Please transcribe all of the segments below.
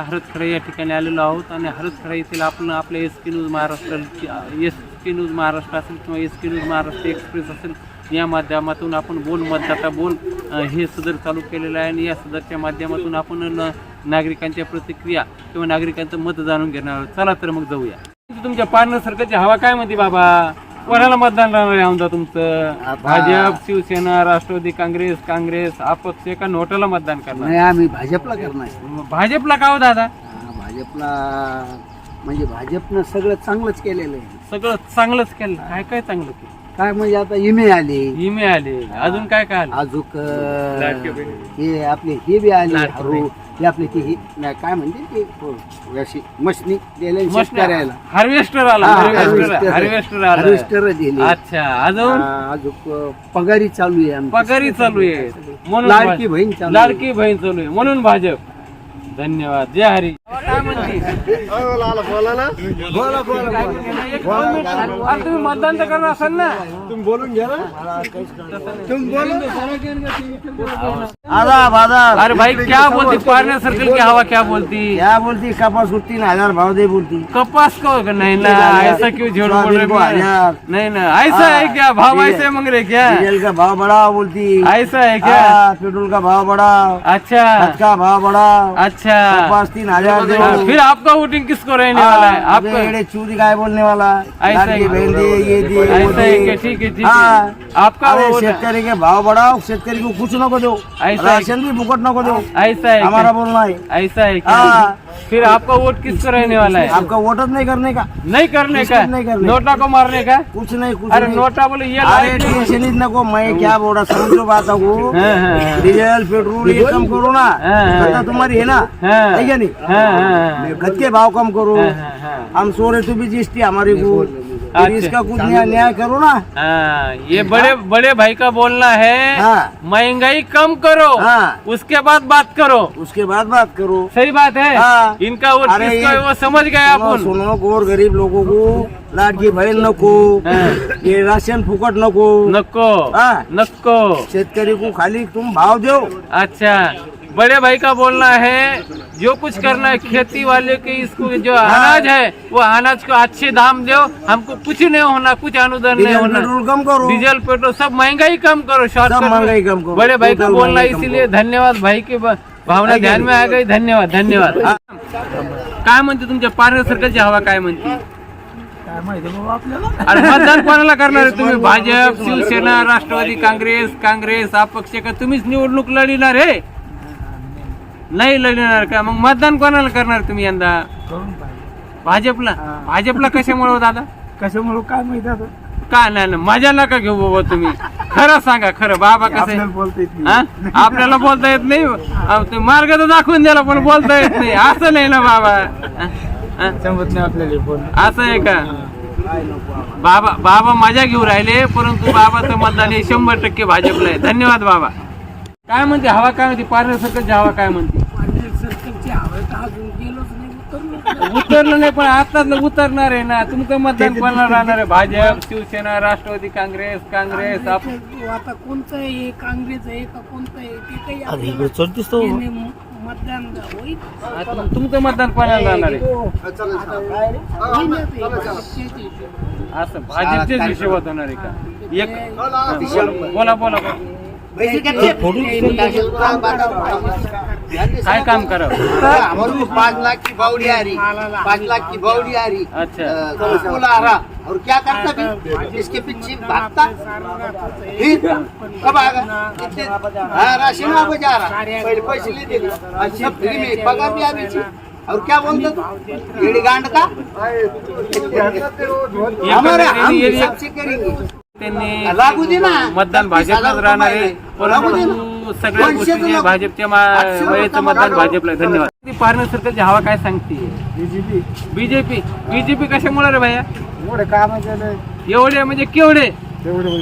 हरदखडा या ठिकाणी आलेलो आहोत आणि हरदखडा येथील आपण आपल्या S K news Maharashtra S K news Maharashtra असेल किंवा S K news Maharashtra express असेल या माध्यमातून आपण बोल मतदाता बोल हे सदर चालू केलेलं आहे आणि या सदरच्या माध्यमातून आपण न- नागरिकांच्या प्रतिक्रिया किंवा नागरिकांचं मत जाणून घेणार आहोत. चला तर मग जाऊया. तुमच्या पार्लर सर्कलची हवा काय म्हणते बाबा? कोणाला मतदान राहणार आहे आमदा तुमचं? भाजप शिवसेना राष्ट्रवादी काँग्रेस काँग्रेस अपक्ष का नोटाला मतदान करणार. नाही आम्ही भाजपला करणार. मग भाजपला का हो दादा? हा, भाजपला म्हणजे भाजपनं सगळं चांगलंच केलेलं आहे. सगळं चांगलंच केलं. काय काय चांगलं केलं? काय म्हणजे आता इमे आले. इमे आले. अजून काय काय आलं? लाडके बहीण. हे आपले हे बी आले. लाडके हरू आपले ते हे नाही, काय म्हणते ते? हो, अशी मशनी दिले शेतकऱ्याला. हार्वेस्टर आला हा, हार्वेस्टर harvester. हार्वेस्टर आला. दिले. अच्छा अजून? हा, अजूक पगारी चालू आहे आमची. पगारी चालू आहे. म्हणून लाडकी बहीण चालू आहे. लाडकी बहीण चालू आहे. म्हणून भाजप. धन्यवाद। जय हरी। तुम्ही मतदान तर करणार असाल ना आदाब आदाब। अरे भाई क्या बोलती? पार्लर सर्कल की हवा क्या बोलती? क्या बोलती? कपास को तीन हज़ार भाव दे बोलती। कपास को नहीं ना ऐसा क्यों झूठ बोल रहे। नहीं ना ऐसा है क्या? भाव ऐसे मांग रहे क्या? डीजल का भाव बढ़ाओ बोलती। ऐसा है क्या? हाँ, पेट्रोल का भाव बढ़ाओ। अच्छा। का भाव बढ़ाओ। अच्छा। कपास तीन हजार हाँ, फिर आपका वोटिंग किसको रहने वाला है आपका चूरी काय बोलने वाला ऐसा है। ये दे वो ऐसा है। क्या? ठीक है ठीक हाँ। है आपका शेतकरी के भाव बढ़ाओ शेतकरी को कुछ नको दो ऐसा है। राशन भी फुकट नको दो ऐसा है हमारा? बोलना है ऐसा है हाँ। फिर आपका वोट किसको रहने वाला है? आपका वोट नहीं करने का। नहीं करने का? नहीं करने? नोटा को मारने का? कुछ नहीं कुछ अरे नोटा बोले ये अरे नहीं- टेंशन ही को मैं क्या बोल रहा समझो बात को। हाँ, हाँ, हाँ। डीजल पेट्रोल ये कम करो ना। हाँ। तुम्हारी है ना? ठीक है क्या नहीं? हाँ, हाँ, हाँ। खत के भाव कम करो। हाँ, हाँ, हाँ। हम सो रहे तो भी जीएसटी हमारे को। फिर इसका कुछ न्याय न्याय करो ना। हाँ, ये बड़े बड़े भाई का बोलना है हाँ। महँगाई कम करो हाँ। उसके बाद बात करो। उसके बाद बात करो। सही बात है। हाँ। इनका वो अरे है वो समझ गए सुनो, सुनो गोर गरीब लोगों को लाडकी बहन नको हाँ। ये राशन फुकट नको। नको। हाँ। नको। शेतकरी को खाली तुम भाव दो। अच्छा। बड़े भाई का बोलना है जो कुछ करना है खेती वाले के इसको जो अनाज है वो अनाज को अच्छे दाम दो हमको कुछ नहीं होना कुछ अनुदान नहीं होना। कम करो। डीजल पेट्रोल सब महँगाई कम करो सब महँगाई कम करो। बड़े भाई का बोलना कम इसीलिए धन्यवाद भाई की भावना ध्यान में आ गई धन्यवाद धन्यवाद। काय म्हणते तुमच्या पार्लर सर्कलची हवा काय म्हणते? अरे मतदान कोणाला करणार आहे तुम्ही? भाजप शिवसेना राष्ट्रवादी काँग्रेस काँग्रेस अपक्ष का? तुम्हीच निवडणूक लढणार आहे. नाही लढणार का? मग मतदान कोणाला करणार तुम्ही यंदा? भाजपला? भाजपला कशामुळे हो दादा? कशामुळे? काय माहिती आता? का नाही नाही, मजा नका घेऊ बाबा तुम्ही. खरं सांगा खरं. बाबा कसं? आहे? बोलते हा? आपल्याला बोलता येत नाही? अहो, ते मार्ग तर दाखवून द्याला पण बोलता येत नाही. असं नाही ना बाबा. हा? हा? समजत नाही आपल्याला असं आहे का? बाबा बाबा मजा घेऊ राहिले परंतु बाबाचं मतदान हे शंभर टक्के भाजपला आहे. धन्यवाद बाबा. काय म्हणते? हवा काय म्हणते पार्लर सर्कलची हवा काय म्हणते? उतरलं नाही पण आता उतरणार आहे ना. तुमचं मतदान कोणाला राहणार आहे. भाजप शिवसेना राष्ट्रवादी काँग्रेस काँग्रेस आप- आता कोणतं आहे काँग्रेस आहे का कोणतं आहे ते काही आपल्याला मतदान होईल. आता मग तुमचं मतदान कोणाला राहणार आहे? हिशोबाने. असं भाजपच्याच हिशोबात होणार आहे का? एक हा, बोला बोला बोला. बोला. काय काम करावं? हमारे पाँच लाख की बावड़ी आ रही पाँच लाख की बावड़ी आ रही अच्छा आ रहा और क्या करता फिर इसके पीछे भागता. फिर कब इतने- हाँ जा रहा पहले पैसे ले दे सब फ्री में पगार भी आ रही थी और क्या बोलते तू? ईड़ी गांड का हमारे हम हिसाब से करेंगे. त्यांनी लागू दे ना. मतदान भाजपलाच राहणार आहे लागू दे ना. सगळ्या गोष्टी भाजपच्या वयाचं मतदान. भाजपला. धन्यवाद. ती पार्लर सर्कलची हवा काय सांगते? बीजेपी. बीजेपी. बीजेपी कशामुळे रे भैया? एवढे काम केलं. एवढे म्हणजे केवढे?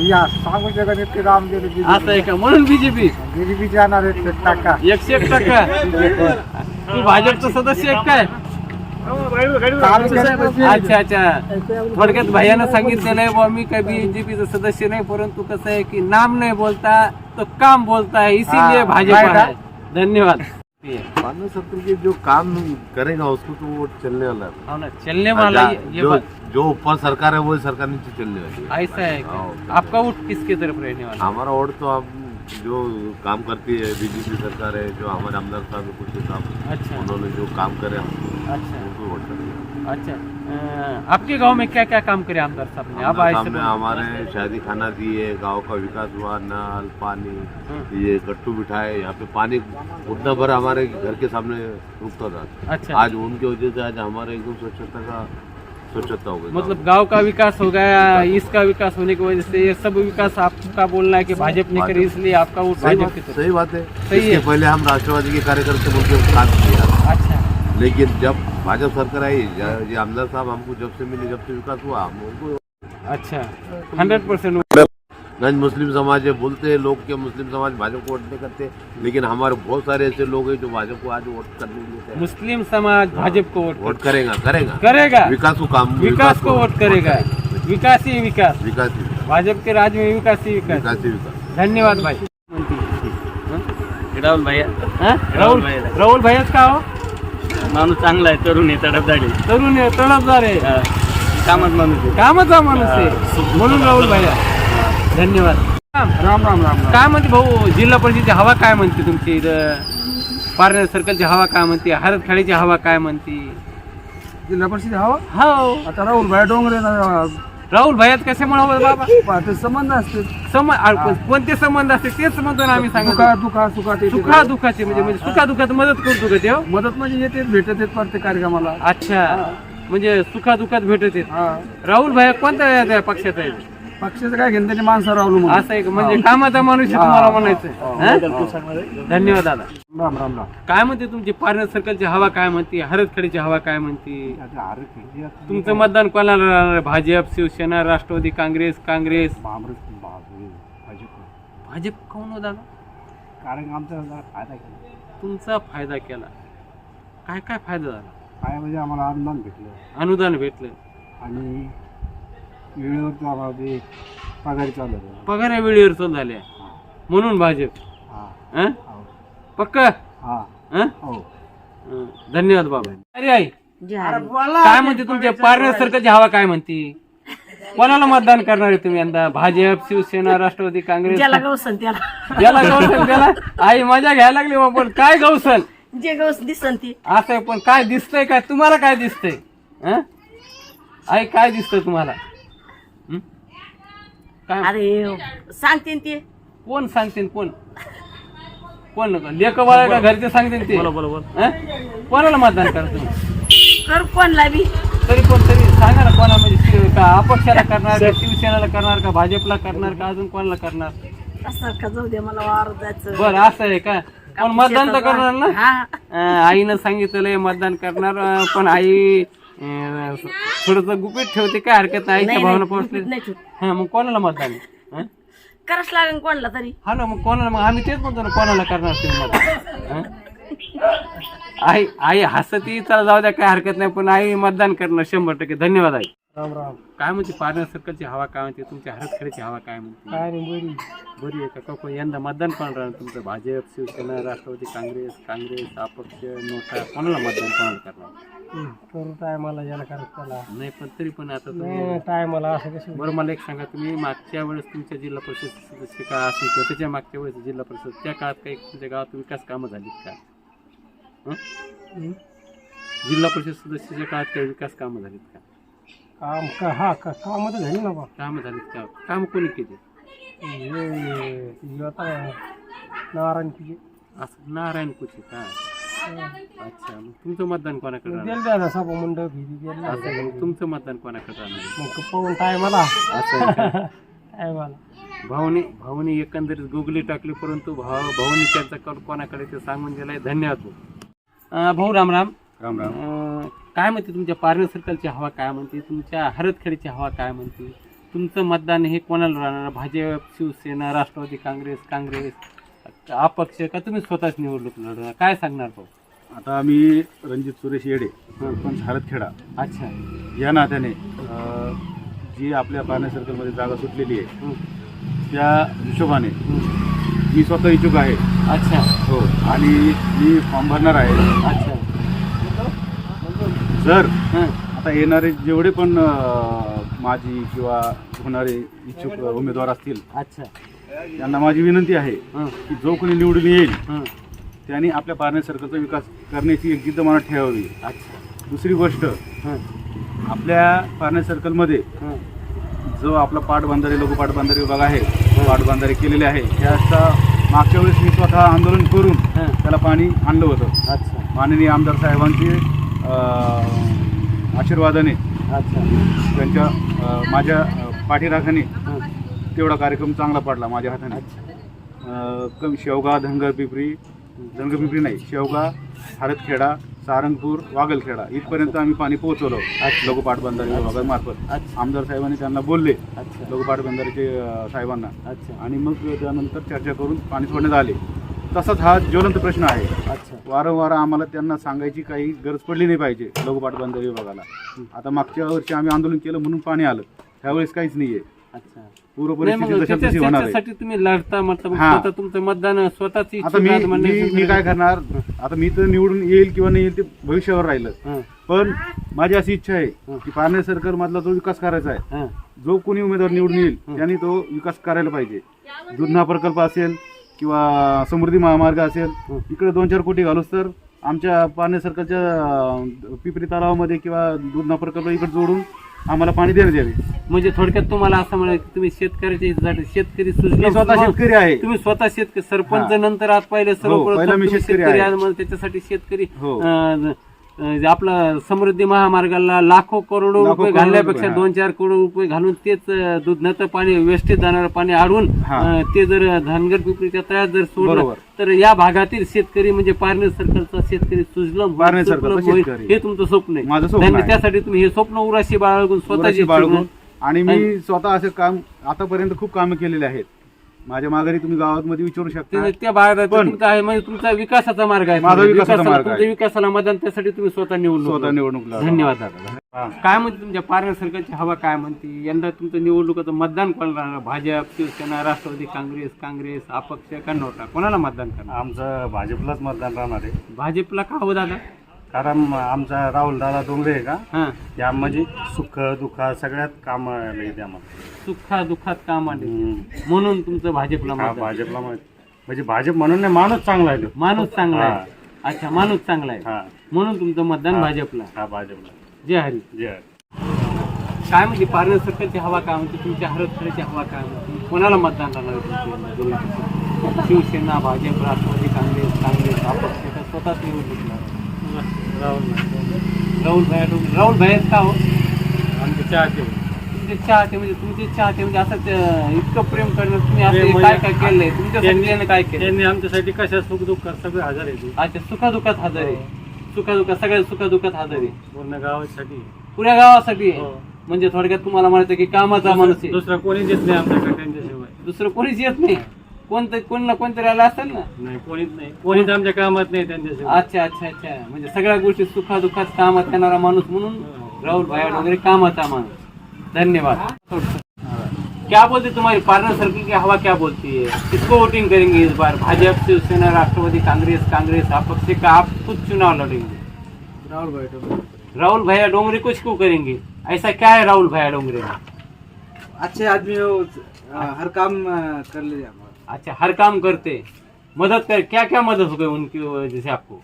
या सांगू शकत इतके काम केले असं आहे का? म्हणून बीजेपी. बीजेपी जाणार आहेत टाका एकशे एक टक्का. तू भाजपचा सदस्य आहे काय? अच्छा अच्छा. थोडक्यात भैयानं सांगितलेलं आहे बुवा मी काय बीजेपीचा सदस्य नाही परंतु कसं आहे की नाम नाही बोलता तो काम बोलता है इसीलिए हाँ, भाजपा है। धन्यवाद। ये पार्लर सर्कल के जो काम करेगा उसको तो वो चलने वाला है। चलने वाला ये, ये जो बात जो ऊपर सरकार है वही सरकार नीचे चलने वाली है। ऐसा है हाँ। आपका वोट किसके तरफ़ रहने वाला हमारा वोट तो आप जो काम करती है बीजेपी सरकार है जो हमारे आमदार साहब कुछ साहब अच्छा। उन्होंने जो काम करे हम अच्छा। उनको वोट करेंगे अच्छा। आपके गाँव में क्या क्या काम करे आमदार साहब ने? आप आए। हमारे शादी खाना दिए गाँव का विकास हुआ नल पानी हम्म। ये गट्टू बिठाए यहाँ पे पानी उतना भर हमारे घर के सामने रुकता था। अच्छा। आज उनके वजह से आज हमारे एकदम स्वच्छता का स्वच्छता हो गई। मतलब गाँव का विकास हो गया इसका विकास होने की वजह से ये सब विकास आपका बोलना है कि भाजपा ने करे इसलिए आपका सही बात है। सही है। पहले हम राष्ट्रवादी के कार्यकर्ता बोल के काम किया अच्छा लेकिन जब भाजपा सरकार आई ये आमदार साहब हमको जब से मिले जब से विकास हुआ हम उनको अच्छा हंड्रेड परसेंट गंज मुस्लिम समाज है बोलते हैं लोग कि मुस्लिम समाज भाजपा को वोट नहीं करते लेकिन हमारे बहुत सारे ऐसे लोग हैं जो भाजपा को आज वोट करने देते हैं। मुस्लिम समाज भाजपा को वोट वोट करेगा करेगा। करेगा। विकास को काम विकास को वोट करेगा। विकास ही विकास। विकास ही भाजपा के राज में विकास ही विकास। विकास ही विकास। धन्यवाद भाई। राहुल भैया। हा? राहुल राहुल भैयाच का हो? माणूस चांगला आहे तरुण आहे तडपदाडी तरुण आहे तडफदार आहे. कामात माणूस आहे. कामाचा माणूस आहे. म्हणून राहुल भैया धन्यवाद. राम राम राम राम काय म्हणते भाऊ जिल्हा परिषदेची हवा काय म्हणते तुमची इथं? पार्लर सर्कलची हवा काय म्हणते? हरदखेडीची हवा काय म्हणते? जिल्हा परिषद हवा? हो. आता राहुल भाई डोंगरे राहुल भैयात कशामुळे हवं बाबा? संबंध असते सम आ, कोणते संबंध असते तेच म्हणतो ना आम्ही सांगतो दुखा दुखा सुखा सुखा दुखाचे म्हणजे म्हणजे सुखा दुखात मदत करतो का ते? मदत म्हणजे येते भेटत येत प्रत्येक कार्यक्रमाला. अच्छा. म्हणजे सुखा दुखात भेटत येत हा. राहुल भाई कोणत्या त्या पक्षात आहे? पक्षाचं काय घेणं त्याने माणसं राहुल म्हणून असं आहे का? म्हणजे कामाचा माणूस आहे तुम्हाला म्हणायचं हा? धन्यवाद दादा. राम राम राम. काय म्हणते तुमची? पार्लर सर्कलची हवा काय म्हणते? हरदखेडीची हवा काय म्हणते? तुमचं मतदान कोणाला राहणार भाजप शिवसेना राष्ट्रवादी काँग्रेस काँग्रेस? भाजप कोण हो दादा? कारण आमचा जरा फायदा केला. तुमचा फायदा केला. काय काय फायदा झाला? काय म्हणजे आम्हाला अनुदान भेटलं. अनुदान भेटलं. आणि ते पगारी चालू. पगार वेळेवर चालू झाल्या. म्हणून भाजप. हा. हं? पक्क? हा. हं? हो. हं. धन्यवाद बाबा. अरे आई. काय म्हणते तुमच्या पार्लर सर्कलची हवा काय म्हणते? कोणाला मतदान करणार आहे तुम्ही यंदा? भाजप शिवसेना राष्ट्रवादी काँग्रेस? ज्याला गवसन त्याला. याला गौसन त्याला? आई मजा घ्यायला लागली बा, पण काय गौसन जे गवस दिसन ती. असं पण काय दिसतंय काय? तुम्हाला काय दिसतंय? हं? आई काय दिसतंय तुम्हाला? काय? अरे सांगते ते. कोण सांगते कोण? कोण लेख बाळा का घरचे सांगते ते? हं? कोणाला मतदान करा तुम्ही? कर कोणला बी. तरी पण तरी सांगा ना कोणा म्हणजे शिव- का अपक्षाला करणार का शिवसेनेला करणार का भाजपला करणार का अजून कोणाला करणार? असं का जाऊ दे मला जायचं. बरं असं आहे का? पण मतदान तर करणार ना? हा. अं, आईनं सांगितलंय मतदान करणार अं, पण आई थोडस गुपित ठेवते काय हरकत नाही. आईच्या भावना पोहोचले. नाही. हा मग कोणाला मतदान आहे? हं? करावंच लागेल कोणला तरी. हा ना मग कोणाला मग आम्ही तेच म्हणतो ना कोणाला करणार तुम्ही मतदान हं? आई आई हसती चला जाऊ द्या काय हरकत नाही पण आई मतदान करणार शंभर टक्के. धन्यवाद आई. राम राम. काय म्हणते पार्लर सर्कलची हवा काय म्हणते तुमच्या हरदखेडची हवा काय म्हणते? काय नाही बरी. बरी आहे का कोण यंदा मतदान कोण राहणार? तुमचं भाजप शिवसेना राष्ट्रवादी काँग्रेस काँग्रेस अपक्ष नोटा कोणाला मतदान कोणाला करणार? करू टायमाला याला करत त्याला. नाही पण तरी पण आता तुम्ही टायमाला असं कसं बरं मला एक सांगा तुम्ही मागच्या वेळेस तुमच्या जिल्हा परिषद सदस्य काळ असेल किंवा त्याच्या मागच्या वेळेस जिल्हा परिषद त्या काळात काही तुमच्या गावात विकास कामं झालीत का? हं? जिल्हा परिषद सदस्याच्या काळात काही विकास कामं झालीत का? काम का? हा का कामं झाली ना बा. कामं झालीत का? कामं कोणी केली? हे आता नारायण तुझे असं नारायण कुचे का? अच्छा मग तुमचं मतदान कोणाकडे राहणार? गेल सभा गेल. असं मग तुमचं मतदान कोणाकडे राहणार? मग पाहून टायमाला असं आहे का? टायमाला भाऊनी भाऊनी एकंदरीत गुगली टाकली परंतु भाव भाऊनी त्यांचा कल कोणाकडे ते सांगून दिलाय? धन्यवाद भाऊ. अं, भाऊ राम राम. राम राम. अं, काय म्हणते तुमच्या पार्लर सर्कलची हवा काय म्हणते? तुमच्या हरदखेडची हवा काय म्हणते? तुमचं मतदान हे कोणाला राहणार? भाजप शिवसेना राष्ट्रवादी काँग्रेस काँग्रेस अपक्ष का तुम्ही स्वतःच निवडणूक लढणार काय सांगणार भाऊ? आता मी रणजित सुरेश येडे सरपंच हरदखेडा अच्छा. या नात्याने अ, जी आपल्या पाण्या सर्कलमध्ये जागा सुटलेली आहे त्या हिशोबाने. मी स्वतः इच्छुक आहे. अच्छा. हो. आणि मी फॉर्म भरणार आहे. अच्छा. जर हं. आता येणारे जेवढे पण अं, माजी किंवा होणारे इच्छुक उमेदवार असतील अच्छा. त्यांना माझी विनंती आहे हं. की जो कोणी निवडून येईल हं. त्यांनी आपल्या पारणे सर्कलचा विकास करण्याची एक जिद्द मनात ठेवावी अच्छा दुसरी गोष्ट. आपल्या पारणे सर्कलमध्ये. जो आपला पाटबंधारे लोक पाटबंधारे विभाग आहे पाटबंधारे केलेले आहे त्याचा मागच्या वेळेस मी स्वतः आंदोलन करून. त्याला पाणी आणलं होतं अच्छा माननीय आमदार साहेबांचे आशीर्वादाने अच्छा त्यांच्या माझ्या पाठीराखाने. तेवढा कार्यक्रम चांगला पडला माझ्या हाताने कम शेवगा धनगर पिपरी धनगर पिपरी नाही. शेवगा हरदखेडा सारंगपूर वागलखेडा इथपर्यंत आम्ही पाणी पोहोचवलं लोक पाटबंधारे विभागामार्फत. आमदार साहेबांनी त्यांना बोलले पाटबंधारेचे अं, साहेबांना. आणि मग त्यानंतर चर्चा करून पाणी सोडण्यात आले. तसाच हा ज्वलंत प्रश्न आहे. वारंवार आम्हाला त्यांना सांगायची काही गरज पडली नाही पाहिजे लघुपाटबंधारे विभागाला. आता मागच्या वर्षी आम्ही आंदोलन केलं म्हणून पाणी आलं. त्यावेळेस काहीच नाहीये. अच्छा पूर्व नाही परिस्थिती मग जशा त्याच्या- तशी होणार आहे. त्याच्यासाठी तुम्ही लढता म्हटलं मग हा. स्वतः तुमचं मतदान स्वतःच आता मी मी मी काय करणार? आता मी तर निवडून येईल किंवा नाही येईल ते भविष्यावर राहिलं. पण माझी अशी इच्छा आहे की पारणे सरकार मधला जो विकास करायचा आहे जो कोणी उमेदवार निवडून येईल त्यांनी तो विकास करायला पाहिजे. दुधना प्रकल्प असेल किंवा समृद्धी महामार्ग असेल इकडे दोन चार कोटी घालूस तर आमच्या पारणे सर्कलच्या अं, पिपरी तलावामध्ये किंवा दुधना प्रकल्प इकडे जोडून आम्हाला पाणी देण्यात यावे म्हणजे थोडक्यात तुम्हाला असं म्हणाल की तुम्ही शेतकऱ्याच्या हितासाठी शेतकरी मी सुजला स्वतः शेतकरी आहे तुम्ही स्वतः शेतकरी सरपंच हा. नंतर आज पहिले हो, सर्वप्रथम पहिला मी तुम्ही शेतकरी आहे. त्याच्यासाठी शेतकरी हो. अं, आपला समृद्धी महामार्गाला लाखो करोडो रुपये घालण्यापेक्षा. दोन चार करोड रुपये घालून तेच अं, दुधनाचं पाणी वेस्टेज जाणारं पाणी आडून ते जर धनगर पिपरीच्या तळ्यात जर सोडलं. तर या भागातील शेतकरी म्हणजे पारणे सर्कलचा शेतकरी सुजलम. हे तुमचं स्वप्न आहे. त्यासाठी तुम्ही हे स्वप्न उराशी बाळगून स्वतःची बाळगून आणि मी स्वतः असे काम आतापर्यंत खूप कामं केलेले आहेत माझ्या माघारी तुम्ही गावामध्ये विचारू शकता ते- त्या भागात पण- तुमचा आहे म्हणजे तुमचा विकासाचा मार्ग आहे माझा विकासाचा विकासाला- मार्ग आहे. तुमच्या विकासाला मतदान त्यासाठी तुम्ही स्वतः निवडणूक स्वतः. निवडणूक लढवा. धन्यवाद दादा काय म्हणते तुमच्या पारनेर सरकारची हवा काय म्हणते यंदा तुमचं निवडणुकाचं मतदान कोणाला राहणार? भाजप शिवसेना राष्ट्रवादी काँग्रेस काँग्रेस अपक्ष का नोटा कोणाला मतदान करणार आमचं भाजपलाच मतदान राहणार आहे भाजपला का हो दादा कारण आमचा राहुल दादा डोंगरे आहे का? हा. त्या म्हणजे सुख दुःख सगळ्यात काम येते आम्हाला सुखा दुःखात काम आले. हम्म. म्हणून तुमचं भाजपला हा भाजपला म्हणजे भाजप म्हणून नाही माणूस चांगला आहे तो. माणूस चांगला हा. आहे अच्छा माणूस चांगला आहे. हा. म्हणून तुमचं मतदान हा. भाजपला. हा भाजपला. जय हरी. जे. काय म्हणजे पारनेर सर्कलची हवा काय म्हणते? तुमच्या हरदखेडची हवा काय म्हणते? कोणाला मतदान आहे दोन्हीपैकी? शिवसेना भाजप राष्ट्रवादी काँग्रेस काँग्रेस अपक्ष का स्वतःच निवडणूक राहुल भाई राहुल भाई. का हो? आमचे चाहते. तुमचे चाहते म्हणजे तुमचे चाहते म्हणजे असं ते इतकं प्रेम करणं तुम्ही असं प्रेम काय म्हणजे काय केलंय? तुमच्यासाठी त्याने काय केलं त्यांनी आमच्यासाठी कशा सुख दुःखात सगळे हजर आहे अच्छा सुखादुखात हजर आहे सुखादुखात सगळ्या सुखादुखात हजर आहे पूर्ण गावासाठी. पुऱ्या गावासाठी आहे. हो. म्हणजे थोडक्यात तुम्हाला म्हणायचं की कामाचा माणूस आहे. दुसरा कोणीच येत नाही आमच्याकडे त्यांच्याशिवाय. दुसरं कोणीच येत नाही. कोणतं कोण ना कोणतरी आलं असेल ना? नाही कोणीच नाही. कोणीच आमच्या कामात नाही त्यांच्याशिवाय अच्छा अच्छा अच्छा. म्हणजे सगळ्या गोष्टी सुखादुखात कामात येणारा माणूस म्हणून राहुल भाई वगैरे कामाचा माणूस धन्यवाद. क्या बोलते तुम्हारी? पार्टनर सर्कल की हवा क्या बोलती है? किसको वोटिंग करेंगे इस बार? भाजपा शिवसेना राष्ट्रवादी कांग्रेस कांग्रेस अपक्ष का आप खुद चुनाव लड़ेंगे। राहुल भाई राहुल भैया डोंगरे कुछ क्यों करेंगे? ऐसा क्या है राहुल भैया डोंगरे में अच्छे आदमी हो हर काम कर ले हमारा अच्छा हर काम करते. मदद कर क्या क्या मदद हो गई उनकी वजह से आपको?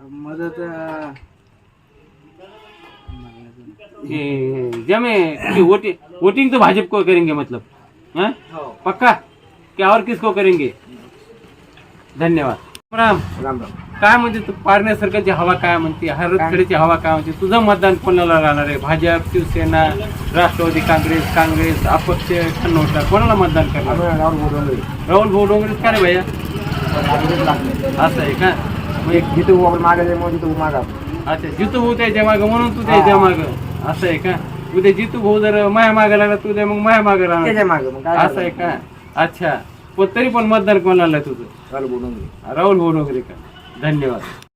मदद जमे वोटिंग वोटिंग तो भाजपा को करेंगे मतलब हाँ? पक्का? क्या और किसको करेंगे? धन्यवाद. राम. राम राम. काय म्हणते तू? पारण्या सरकारची हवा काय म्हणते? हरदखेडची हवा काय म्हणते? तुझं मतदान कोणाला राहणार आहे? भाजप शिवसेना राष्ट्रवादी काँग्रेस काँग्रेस अपक्ष कन्नोटा कोणाला मतदान करणार? राहुल भाऊ डोंगरेच का रे भैया? असं आहे का? म्हणजे जितू आपण मागे जितू मागा. अच्छा जितू भाऊ त्याच्या मागं म्हणून तू त्याच्या मागं. असं आहे का? उद्या जितू भाऊ जर माया मागं लागला तू उद्या मग माया मागं राहणार. असं आहे का? अच्छा. पण तरी पण मतदान कोणाला तुझं? राहुल बोल राहुल भाऊ डोंगरे का? धन्यवाद.